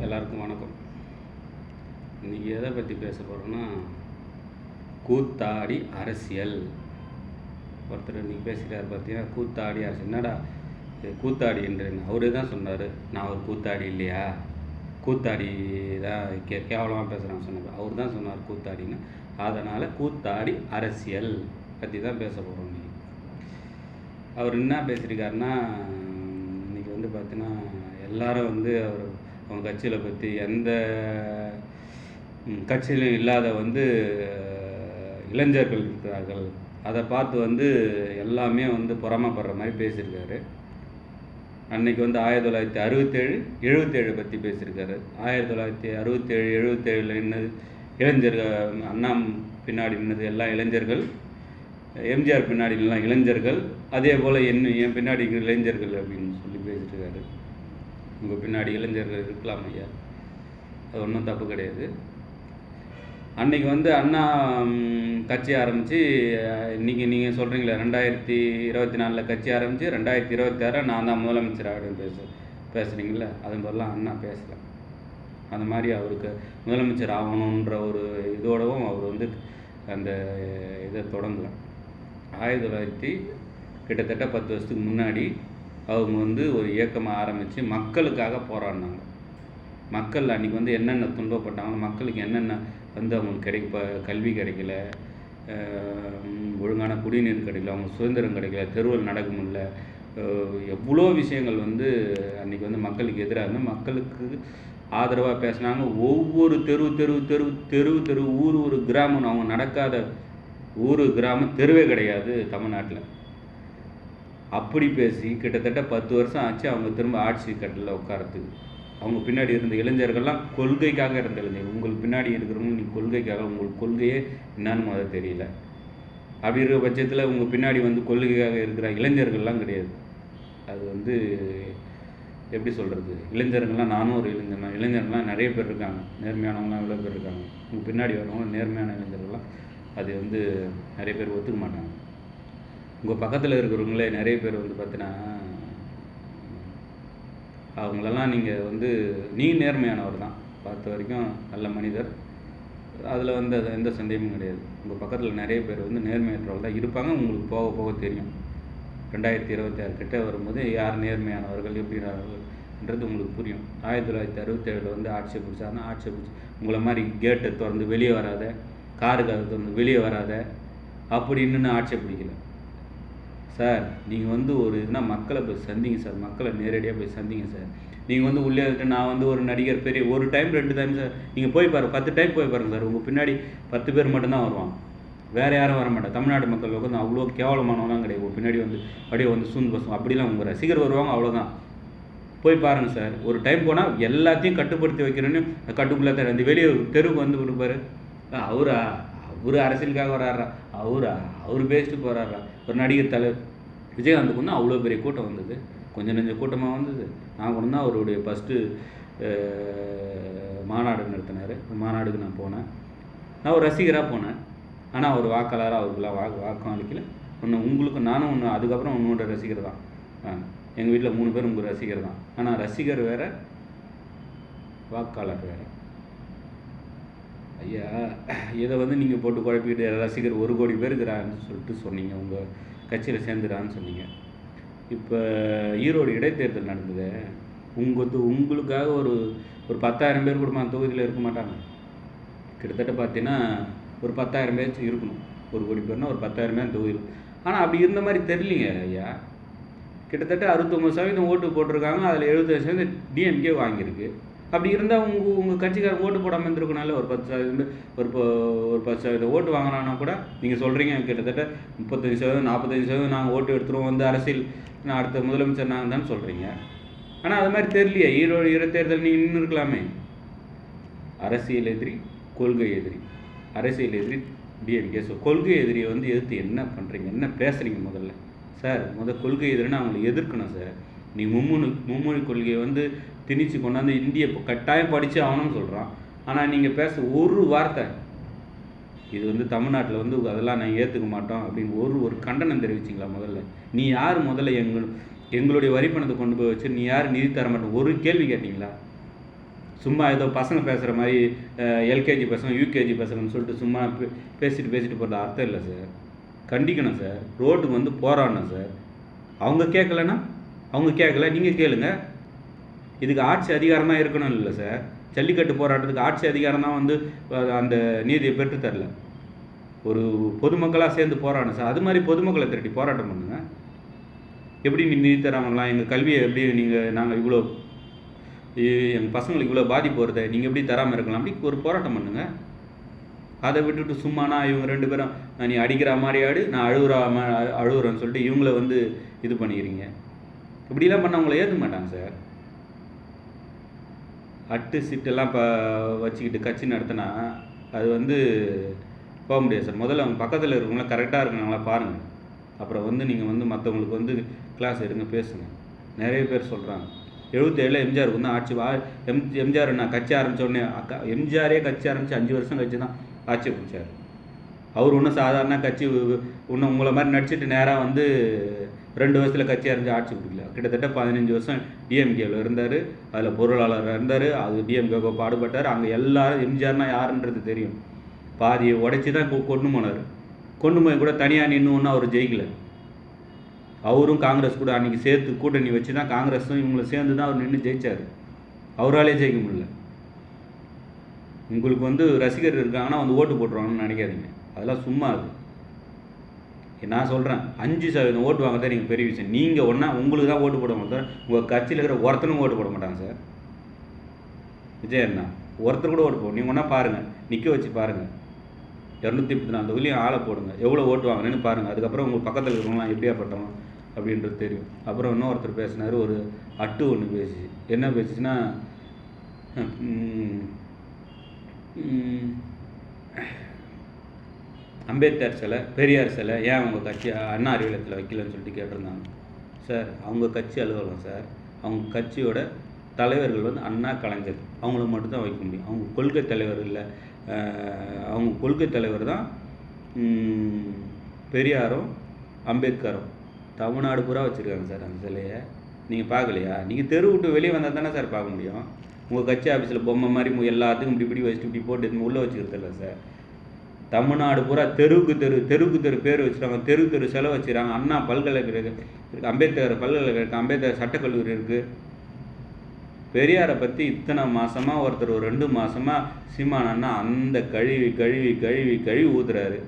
எல்லாருக்கும் வணக்கம். இன்றைக்கி எதை பற்றி பேச போகிறோன்னா கூத்தாடி அரசியல். ஒருத்தர் இன்றைக்கி பேசுகிறார் பார்த்தீங்கன்னா கூத்தாடி அரசியல். என்னடா கூத்தாடி என்று அவரே தான் சொன்னார் நான் ஒரு கூத்தாடி இல்லையா? கூத்தாடி தான் கே கேவலமாக பேசுகிறான்னு சொன்னார். அவர் தான் சொன்னார் கூத்தாடின்னு. அதனால் கூத்தாடி அரசியல் பற்றி தான் பேச போகிறோம் இன்னைக்கு. அவர் என்ன பேசியிருக்காருன்னா இன்னைக்கு வந்து பார்த்தீங்கன்னா எல்லாரும் வந்து அவர் அவங்க கட்சியில் பற்றி எந்த கட்சியிலும் இல்லாத வந்து இளைஞர்கள் இருக்கிறார்கள். அதை பார்த்து வந்து எல்லாமே வந்து பொறாமப்படுற மாதிரி பேசியிருக்காரு. அன்னைக்கு வந்து ஆயிரத்தி தொள்ளாயிரத்தி அறுபத்தேழு எழுபத்தேழு பற்றி பேசியிருக்காரு. ஆயிரத்தி தொள்ளாயிரத்தி அறுபத்தேழு எழுபத்தேழில் என்னது இளைஞர்கள் அண்ணா பின்னாடி நின்னது எல்லாம் இளைஞர்கள். எம்ஜிஆர் பின்னாடி எல்லாம் இளைஞர்கள். அதே போல் என் என் பின்னாடி இளைஞர்கள் அப்படின்னு சொல்லி. உங்கள் பின்னாடி இளைஞர்கள் இருக்கலாம் ஐயா. அது ஒன்றும் தப்பு கிடையாது. அன்னைக்கு வந்து அண்ணா கட்சி ஆரம்பித்து இன்னைக்கு நீங்கள் சொல்கிறீங்களே ரெண்டாயிரத்தி இருபத்தி நாலில் கட்சி ஆரம்பித்து ரெண்டாயிரத்தி இருபத்தி ஆறில் நான் தான் முதலமைச்சர் அப்படின்னு பேச பேசுகிறீங்களே அது மாதிரிலாம் அண்ணா பேசலை. அந்த மாதிரி அவருக்கு முதலமைச்சர் ஆகணுன்ற ஒரு இதோடவும் அவர் வந்து அந்த இதை தொடங்கலை. ஆயிரத்தி தொள்ளாயிரத்தி கிட்டத்தட்ட பத்து வருஷத்துக்கு முன்னாடி அவங்க வந்து ஒரு இயக்கமாக ஆரம்பித்து மக்களுக்காக போராடினாங்க. மக்கள் அன்றைக்கி வந்து என்னென்ன துன்பப்பட்டாங்களோ மக்களுக்கு என்னென்ன வந்து அவங்களுக்கு கிடைப்ப கல்வி கிடைக்கல ஒழுங்கான குடிநீர் கிடைக்கல அவங்க சுதந்திரம் கிடைக்கல தெருவில் நடக்க முடியல எவ்வளோ விஷயங்கள் வந்து அன்றைக்கி வந்து மக்களுக்கு எதிராக இருந்து மக்களுக்கு ஆதரவாக பேசினாங்க. ஒவ்வொரு தெரு தெரு தெரு தெரு தெரு ஊர் ஒரு கிராமம் அவங்க நடக்காத ஊர் கிராமம் தெருவே கிடையாது தமிழ்நாட்டில். அப்படி பேசி கிட்டத்தட்ட பத்து வருஷம் ஆச்சு அவங்க திரும்ப ஆட்சி கட்டில் உட்காரத்துக்கு அவங்க பின்னாடி இருந்த இளைஞர்கள்லாம் கொள்கைக்காக இருந்த இளைஞர்கள் உங்களுக்கு பின்னாடி இருக்கிறவங்க நீ கொள்கைக்காக உங்களுக்கு கொள்கையே என்னன்னு முதல் தெரியல. அப்படி இருக்கிற பட்சத்தில் உங்கள் பின்னாடி வந்து கொள்கைக்காக இருக்கிற இளைஞர்கள்லாம் கிடையாது. அது வந்து எப்படி சொல்கிறது இளைஞர்கள்லாம் நானும் ஒரு இளைஞர் தான். இளைஞர்கள்லாம் நிறைய பேர் இருக்காங்க. நேர்மையானவங்களாம் எவ்வளோ பேர் இருக்காங்க? உங்கள் பின்னாடி வரவங்க நேர்மையான இளைஞர்கள்லாம் அது வந்து நிறைய பேர் ஒத்துக்க மாட்டாங்க. உங்கள் பக்கத்தில் இருக்கிறவங்களே நிறைய பேர் வந்து பார்த்தீங்கன்னா அவங்களெல்லாம் நீங்கள் வந்து நீ நேர்மையானவர் தான். பார்த்த வரைக்கும் நல்ல மனிதர். அதில் வந்து அது எந்த சந்தேகமும் கிடையாது. உங்கள் பக்கத்தில் நிறைய பேர் வந்து நேர்மையற்றவர்கள் தான் இருப்பாங்க. உங்களுக்கு போக போக தெரியும். ரெண்டாயிரத்தி இருபத்தி ஆறு கிட்டே வரும்போது யார் நேர்மையானவர்கள் எப்படின்றது உங்களுக்கு புரியும். ஆயிரத்தி தொள்ளாயிரத்தி அறுபத்தேழில் வந்து ஆட்சியை பிடிச்சாருன்னா ஆட்சியை பிடிச்சி உங்களை மாதிரி கேட்டை திறந்து வெளியே வராத காரு கதை திறந்து வெளியே வராத அப்படின்னு ஆட்சியை பிடிக்கல. சார் நீங்கள் வந்து ஒரு இதுனா மக்களை போய் சந்திங்க சார். மக்களை நேரடியாக போய் சந்திங்க சார். நீங்கள் வந்து உள்ளே இருந்துட்டு நான் வந்து ஒரு நடிகர் பெரிய ஒரு டைம் ரெண்டு டைம் சார். நீங்கள் போய் பாருங்கள் பத்து டைம் போய் பாருங்க சார். உங்கள் பின்னாடி பத்து பேர் மட்டும்தான் வருவான் வேறு யாரும் வர மாட்டேன் தமிழ்நாடு மக்கள் வந்து அவ்வளோ கேவலமானவங்களாம் கிடையாது. உங்கள் பின்னாடி வந்து அப்படியே வந்து சூன் பசும் அப்படிலாம் உங்கள் ரசிகர் வருவாங்க அவ்வளோதான் போய் பாருங்கள் சார். ஒரு டைம் போனால் எல்லாத்தையும் கட்டுப்படுத்தி வைக்கிறேன்னு கட்டுக்குள்ளே தான் அந்த வெளியே தெருவுக்கு வந்து கொடுப்பாரு அவரா அவர் அரசியலுக்காக வராடுறா அவரா அவர் பேசிட்டு போகிறாரா ஒரு நடிகர் தலைவர் விஜயகாந்துக்கு கொண்டு அவ்வளோ பெரிய கூட்டம் வந்தது. கொஞ்சம் நெஞ்ச கூட்டமாக வந்தது. நான் கொண்டு தான் அவருடைய ஃபஸ்ட்டு மாநாடு நடத்தினார். மாநாடுக்கு நான் போனேன். நான் ஒரு ரசிகராக போனேன். ஆனால் அவர் வாக்காளராக அவருக்குலாம் வாக்கு வாக்கம் அளிக்கல ஒன்று உங்களுக்கு நானும் ஒன்று அதுக்கப்புறம் உன்னோட ரசிகர் தான். எங்கள் வீட்டில் மூணு பேர் உங்கள் ரசிகர் தான். ஆனால் ரசிகர் வேறு வாக்காளர் வேறு. ஐயா இதை வந்து நீங்கள் போட்டு குழப்பிக்கிட்டு ரசிகர் ஒரு கோடி பேர் இருக்கிறான்னு சொல்லிட்டு சொன்னீங்க. உங்கள் கட்சியில் சேர்ந்துடான்னு சொன்னீங்க. இப்போ ஈரோடு இடைத்தேர்தல் நடந்தது. உங்களுக்கு உங்களுக்காக ஒரு ஒரு பத்தாயிரம் பேர் கூட அந்த தொகுதியில் இருக்க மாட்டாங்க. கிட்டத்தட்ட பார்த்தீங்கன்னா ஒரு பத்தாயிரம் பேர் இருக்கணும். ஒரு கோடி பேர்னா ஒரு பத்தாயிரம் பேர் தொகுதியில். ஆனால் அப்படி இருந்த மாதிரி தெரியலிங்க ஐயா. கிட்டத்தட்ட அறுபத்தொம்பது சதவீதம் ஓட்டு போட்டிருக்காங்க. அதில் எழுபத்தஞ்சு சதவீதம் டிஎம்கே வாங்கியிருக்கு. அப்படி இருந்தால் உங்கள் உங்கள் கட்சிக்காரர் ஓட்டு போடாமல் இருந்திருக்கனால ஒரு பத்து சதவீதம் ஒரு ஒரு பத்து சதவீதம் ஓட்டு வாங்கினான்னா கூட நீங்கள் சொல்கிறீங்க கிட்டத்தட்ட முப்பத்தஞ்சு சதவீதம் நாற்பத்தஞ்சு சதவீதம் நாங்கள் ஓட்டு எடுத்துருவோம் வந்து அரசியல் நான் அடுத்த முதலமைச்சர் நாங்கள் தான் சொல்கிறீங்க ஆனால் அது மாதிரி தெரியலையே ஈரோடு இடைத்தேர்தல் நீங்கள் நின்று இருக்கலாமே. அரசியல் எதிரி கொள்கை எதிரி. அரசியல் எதிரி டிஎம்கே ஸோ கொள்கை எதிரியை வந்து எதிர்த்து என்ன பண்ணுறீங்க என்ன பேசுகிறீங்க முதல்ல? சார் முதல் கொள்கை எதிரின்னு அவங்களை எதிர்க்கணும் சார். நீ மும்மொழி மும்மொழி கொள்கையை வந்து திணிச்சு கொண்டாந்து இந்திய இப்போ கட்டாயம் படித்து ஆகணும்னு சொல்கிறான் ஆனால் நீங்கள் பேச ஒரு வார்த்தை இது வந்து தமிழ்நாட்டில் வந்து அதெல்லாம் நான் ஏற்றுக்க மாட்டோம் அப்படின்னு ஒரு ஒரு கண்டனம் தெரிவிச்சிங்களா முதல்ல? நீ யார் முதல்ல எங்கள் எங்களுடைய வரிப்பணத்தை கொண்டு போய் வச்சு நீ யார் நிதி தர மாட்டோம் ஒரு கேள்வி கேட்டிங்களா? சும்மா ஏதோ பசங்க பேசுகிற மாதிரி எல்கேஜி பசங்க யூகேஜி பசங்கன்னு சொல்லிட்டு சும்மா பேசிட்டு பேசிட்டு போகிறது அர்த்தம் இல்லை சார். கண்டிக்கணும் சார். ரோட்டுக்கு வந்து போராடணும் சார். அவங்க கேட்கலன்னா அவங்க கேட்கல நீங்கள் கேளுங்கள் இதுக்கு ஆட்சி அதிகாரம் தான் இருக்கணும் இல்லை சார் ஜல்லிக்கட்டு போராட்டத்துக்கு ஆட்சி அதிகாரம் தான் வந்து அந்த நீதியை பெற்றுத்தரல ஒரு பொதுமக்களாக சேர்ந்து போராடணும் சார் அது மாதிரி பொதுமக்களை திரட்டி போராட்டம் பண்ணுங்க. எப்படி நீ நீதி தராமலாம் எங்கள் கல்வியை எப்படி நீங்கள் நாங்கள் இவ்வளோ எங்கள் பசங்களுக்கு இவ்வளோ பாதிப்பு வருது நீங்கள் எப்படி தராமல் இருக்கலாம்? அப்படி ஒரு போராட்டம் பண்ணுங்கள் அதை விட்டுட்டு சும்மானா இவங்க ரெண்டு பேரும் நீ அடிக்கிற மாதிரி ஆடு நான் அழுகுற மா- அழுகுறேன்னு சொல்லிட்டு இவங்கள வந்து இது பண்ணிக்கிறீங்க. இப்படிலாம் பண்ணவங்கள ஏற்றுக்க மாட்டாங்க சார் அட்டு சிட்டெல்லாம் இப்போ வச்சுக்கிட்டு கட்சி நடத்தினா அது வந்து போக முடியாது சார். முதல்ல அவங்க பக்கத்தில் இருக்கவங்களாம் கரெக்டாக இருக்காங்களா பாருங்கள் அப்புறம் வந்து நீங்கள் வந்து மற்றவங்களுக்கு வந்து கிளாஸ் எடுங்க பேசுங்க. நிறைய பேர் சொல்கிறாங்க எழுபத்தேழில் எம்ஜிஆர் வந்து ஆட்சி வா எம் எம்ஜிஆர் நான் கட்சி ஆரம்பிச்ச உடனே அக்கா எம்ஜிஆரே கட்சி ஆரம்பித்து அஞ்சு வருஷம் கழிச்சு தான் ஆட்சி பிடிச்சார் அவர் ஒன்றும் சாதாரண கட்சி ஒன்று உங்களை மாதிரி நடிச்சிட்டு நேராக வந்து ரெண்டு வருஷத்தில் கட்சி அறிஞ்சு ஆட்சி பிடிக்கல. கிட்டத்தட்ட பதினஞ்சு வருஷம் டிஎம்கேவில் இருந்தார். அதில் பொருளாளராக இருந்தார். அது டிஎம்கேக்கு பாடுபட்டார். அங்கே எல்லாரும் எம்ஜிஆர்னா யாருன்றது தெரியும். பாதியை உடைச்சி தான் கொ- கொண்டு போனார். கொண்டு போய் கூட தனியாக நின்று ஒன்றும் அவர் ஜெயிக்கல. அவரும் காங்கிரஸ் கூட அன்றைக்கி சேர்த்து கூட்டணி வச்சு தான் காங்கிரஸும் இவங்களை சேர்ந்து தான் அவர் நின்று ஜெயிச்சார். அவராலே ஜெயிக்க முடியல. உங்களுக்கு வந்து ரசிகர் இருக்காங்கன்னா வந்து ஓட்டு போட்டுருவாங்கன்னு நினைக்காதீங்க. அதெல்லாம் சும்மா அது. நான் சொல்கிறேன் அஞ்சு சதவீதம் ஓட்டு வாங்க தான் நீங்கள் பெரிய விஷயம். நீங்கள் ஒன்றா உங்களுக்கு தான் ஓட்டு போட மாட்டோம். உங்கள் கட்சியில் இருக்கிற ஒருத்தனும் ஓட்டு போட மாட்டாங்க சார். விஜய் அண்ணா ஒருத்தர் கூட ஓட்டு போடும் நீங்கள் ஒன்றா பாருங்கள் நிற்க வச்சு பாருங்கள் இரநூத்தி முப்பத்தி நாலு தொகுதியும் ஆளை போடுங்க. எவ்வளோ ஓட்டு வாங்கினேன்னு பாருங்கள் அதுக்கப்புறம் உங்கள் பக்கத்தில் இருக்கிறவங்களாம் எப்படியாப்பட்டவங்க அப்படின்றது தெரியும். அப்புறம் இன்னும் ஒருத்தர் பேசினார் ஒரு அட்டு ஒன்று பேசி என்ன பேசிச்சுன்னா அம்பேத்கர் சிலை பெரியார் சிலை ஏன் உங்கள் கட்சி அண்ணா அறிவியலத்தில் வைக்கலன்னு சொல்லிட்டு கேட்டிருந்தாங்க? சார் அவங்க கட்சி அலுவலகம் சார் அவங்க கட்சியோட தலைவர்கள் வந்து அண்ணா கலைஞர். அவங்கள மட்டும்தான் வைக்க முடியும். அவங்க கொள்கை தலைவர் இல்லை. அவங்க கொள்கை தலைவர் தான் பெரியாரும் அம்பேத்கரும். தமிழ்நாடு பூரா வச்சுருக்காங்க சார் அந்த சிலையை. நீங்கள் பார்க்கலையா? நீங்கள் தெரு விட்டு வெளியே வந்தால் தானே சார் பார்க்க முடியும். உங்கள் கட்சி ஆஃபீஸில் பொம்மை மாதிரி எல்லாத்துக்கும் இப்படி இப்படி வச்சுட்டு இப்படி போட்டு உள்ளே வச்சுக்கிறது இல்லை சார். தமிழ்நாடு பூரா தெருவுக்கு தெரு தெருவுக்கு தெரு பேர் வச்சுருக்காங்க தெரு தெரு செலவு வச்சுருக்காங்க அண்ணா பல்கலைக்கழகம் இருக்குது அம்பேத்கர் பல்கலைக்கழகம் அம்பேத்கர் சட்டக்கல்லூரி இருக்குது பெரியாரை பற்றி இத்தனை மாதமாக ஒருத்தர் ஒரு ரெண்டு மாதமாக சீமான் அண்ணா அந்த கழுவி கழுவி கழுவி கழுவி ஊத்துறாரு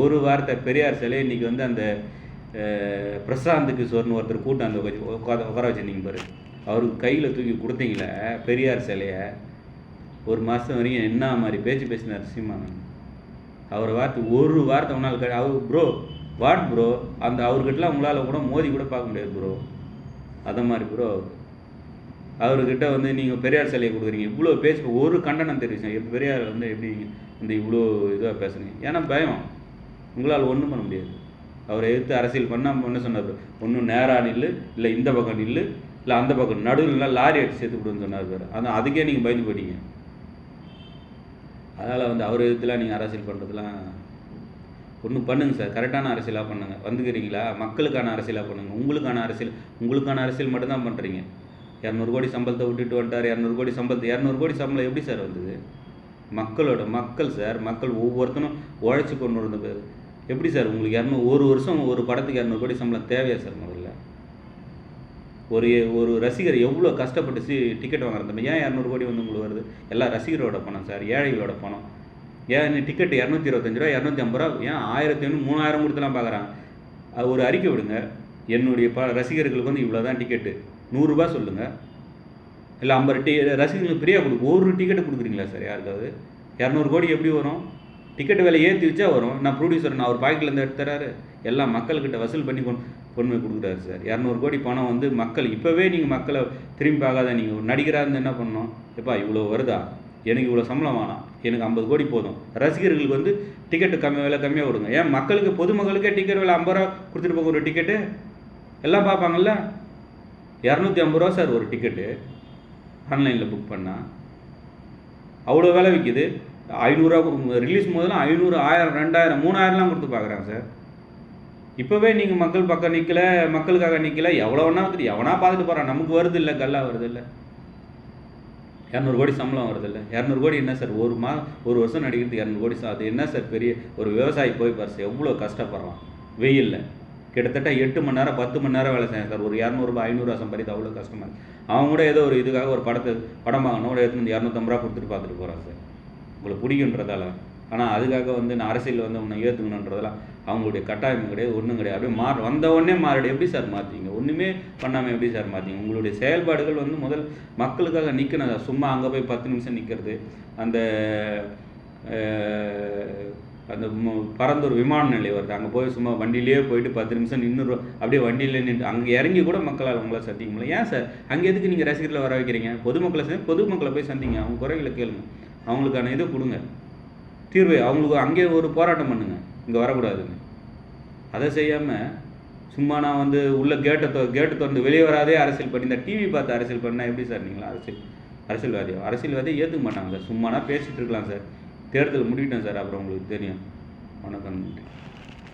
ஒரு வார்த்தை பெரியார் சிலை இன்னைக்கு வந்து அந்த பிரசாந்துக்கு பிரசாந்த் கிஷோர்னு ஒருத்தர் கூட்டம் அந்த உட்கார உட்கார வச்சுருந்தீங்க பாரு. அவருக்கு கையில் தூக்கி கொடுத்தீங்களே பெரியார் சிலையை. ஒரு மாதம் வரைக்கும் என்ன மாதிரி பேச்சு பேசினார் சீமான் அவர் வார்த்தை ஒரு வார்த்தை உன்னால் கழி அவர் ப்ரோ வாட் ப்ரோ அந்த அவர்கிட்டலாம் உங்களால் கூட மோதி கூட பார்க்க முடியாது ப்ரோ அதை மாதிரி ப்ரோ அவர்கிட்ட வந்து நீங்கள் பெரியார் சிலையை கொடுக்குறீங்க. இவ்வளோ பேச ஒரு கண்டனம் தெரிவிச்சேன் பெரியார் வந்து எப்படி இந்த இவ்வளோ இதாக பேசுனீங்க? ஏன்னா பயம். உங்களால் ஒன்றும் பண்ண முடியாது. அவரை எதிர்த்து அரசியல் பண்ணால் என்ன சொன்னார் ஒன்றும் நேராக நில்லு இல்லை இந்த பக்கம் நில்லு இல்லை அந்த பக்கம் நடுவில் லாரி அடிச்சு சேர்த்து விடுன்னு சொன்னார் அதான் ஆனால் அதுக்கே நீங்கள் பயந்து போயிட்டீங்க. அதனால் வந்து அவர் இதெல்லாம் நீங்கள் அரசியல் பண்ணுறதுலாம் ஒன்றும் பண்ணுங்க சார். கரெக்டான அரசியலாக பண்ணுங்க. வந்துக்கிறீங்களா? மக்களுக்கான அரசியலாக பண்ணுங்க. உங்களுக்கான அரசியல் உங்களுக்கான அரசியல் மட்டும்தான் பண்ணுறீங்க இரநூறு கோடி சம்பளத்தை விட்டுட்டு வந்துட்டார். இரநூறு கோடி சம்பளத்தை இரநூறு கோடி சம்பளம் எப்படி சார் வந்தது? மக்களோட மக்கள் சார். மக்கள் ஒவ்வொருத்தனும் உழைச்சி கொண்டு வந்த பேர். எப்படி சார் உங்களுக்கு இரநூறு ஒரு வருஷம் ஒரு படத்துக்கு இரநூறு கோடி சம்பளம் தேவையா சார் ஒரு ஒரு ரசிகர் எவ்வளோ கஷ்டப்பட்டு சி டிக்கெட் வாங்குறது ஏன் இரநூறு கோடி வந்து உங்களுக்கு வருது? எல்லாம் ரசிகரோட பணம் சார் ஏழைகளோட பணம். ஏன் டிக்கெட் இரநூத்தி இருபத்தஞ்சு ரூபா இரநூத்தி ஐம்பது ரூபா? ஏன் ஆயிரத்தி ஐநூறு மூணாயிரம் கொடுத்துலாம் பார்க்குறான். அது ஒரு அறிக்கை விடுங்க. என்னுடைய ப ரசிகர்களுக்கு வந்து இவ்வளோ தான் டிக்கெட்டு நூறுரூபா சொல்லுங்கள் இல்லை ஐம்பது டி ரசிகர்களுக்கு ஃப்ரீயாக கொடுக்கு ஒரு டிக்கெட்டு கொடுக்குறீங்களா சார் யாருக்காவது? இரநூறு கோடி எப்படி வரும்? டிக்கெட் விலை ஏற்றி வச்சா வரும். நான் ப்ரொடியூசர் நான் அவர் பாக்கெட்லேருந்து எடுத்துறாரு எல்லாம் மக்கள்கிட்ட வசூல் பண்ணி கொண்டு கொண்டு கொடுக்குறாரு சார். இரநூறு கோடி பணம் வந்து மக்கள் இப்போவே நீங்கள் மக்களை திரும்பி பார்க்காத நீங்கள் நடிகராக இருந்து என்ன பண்ணணும்? எப்பா இவ்வளோ வருதா? எனக்கு இவ்வளோ சம்பளம் வேணாம். எனக்கு ஐம்பது கோடி போதும். ரசிகர்களுக்கு வந்து டிக்கெட்டு கம்மி விலை கம்மியாக கொடுங்க. ஏன் மக்களுக்கு பொதுமக்களுக்கே டிக்கெட் விலை ஐம்பது ரூபா கொடுத்துட்டு போங்க ஒரு டிக்கெட்டு எல்லாம் பார்ப்பாங்கல்ல? இரநூத்தி ஐம்பது ரூபா சார் ஒரு டிக்கெட்டு ஆன்லைனில் புக் பண்ணால் அவ்வளோ விலை விற்கிது ஐநூறுரூவா ரிலீஸ் முதல்ல ஐநூறு ஆயிரம் ரெண்டாயிரம் மூணாயிரம்லாம் கொடுத்து பார்க்குறாங்க சார். இப்போவே நீங்கள் மக்கள் பக்கம் நிற்கல மக்களுக்காக நிற்கல எவ்வளோ வேணா வந்துட்டு எவனா பார்த்துட்டு போகிறான் நமக்கு வருது இல்லை கல்லா வருது இல்லை. இரநூறு கோடி சம்பளம் வருதில்ல இரநூறு கோடி என்ன சார்? ஒரு மா ஒரு வருஷம் நடிக்கிறதுக்கு இரநூறு கோடி சார் அது என்ன சார் பெரிய ஒரு விவசாயி போய் பாரு சார் எவ்வளோ கஷ்டப்படுறான்? வெயிலில். கிட்டத்தட்ட எட்டு மணி நேரம் பத்து மணி நேரம் வேலை செய்யணும் சார். ஒரு இரநூறுபா ஐநூறுரூவா சம்பாதித்து அவ்வளோ கஷ்டமாக இருக்கு. அவங்க கூட ஏதோ ஒரு இதுக்காக ஒரு படத்தை படம் வாங்கணும் ஒரு எடுத்து இரநூத்தம்பது ரூபா கொடுத்துட்டு பார்த்துட்டு போகிறான் சார். உங்களுக்கு பிடிக்குன்றதால ஆனால் அதுக்காக வந்து நான் அரசியல் வந்து உன்னை ஏற்றுக்கணுன்றதெல்லாம் அவங்களுடைய கட்டாயம் கிடையாது ஒன்றும் கிடையாது. அப்படியே மாற வந்த உடனே மாறிடு. எப்படி சார் மாற்றிங்க ஒன்றுமே பண்ணாமல் எப்படி சார் மாற்றிங்க உங்களுடைய செயல்பாடுகள் வந்து முதல் மக்களுக்காக நிற்கணும் சும்மா அங்கே போய் பத்து நிமிஷம் நிற்கிறது அந்த அந்த பரந்தூர் விமான நிலையம் வருது. அங்கே போய் சும்மா வண்டியிலேயே போயிட்டு பத்து நிமிஷம் நின்று அப்படியே வண்டியில் நின்று அங்கே இறங்கி கூட மக்களால் உங்களை சந்திக்க முடியல. ஏன் சார்? அங்கே எதுக்கு நீங்கள் ரசிகர்களை வர வைக்கிறீங்க? பொதுமக்களை சந்தி பொதுமக்களை போய் சந்திங்க. அவங்க குறைகளை கேளுங்க. அவங்களுக்கான இதை கொடுங்க. தீர்வு அவங்களுக்கு அங்கேயே ஒரு போராட்டம் பண்ணுங்கள் இங்கே வரக்கூடாதுன்னு. அதை செய்யாமல் சும்மா நான் வந்து உள்ள கேட்டை தொ கேட்டு திறந்து வெளியே வராதே அரசியல் பண்ணி இந்த டிவி பார்த்து அரசியல் பண்ணால் எப்படி சார் நீங்களா? அரசியல் அரசியல்வாதியோ? அரசியல்வாதியை ஏற்றுக்க மாட்டாங்க சார். சும்மானா பேசிகிட்டு இருக்கலாம் சார். தேர்தல் முடிக்கிட்டேன் சார். அப்புறம் உங்களுக்கு தெரியும். வணக்கம்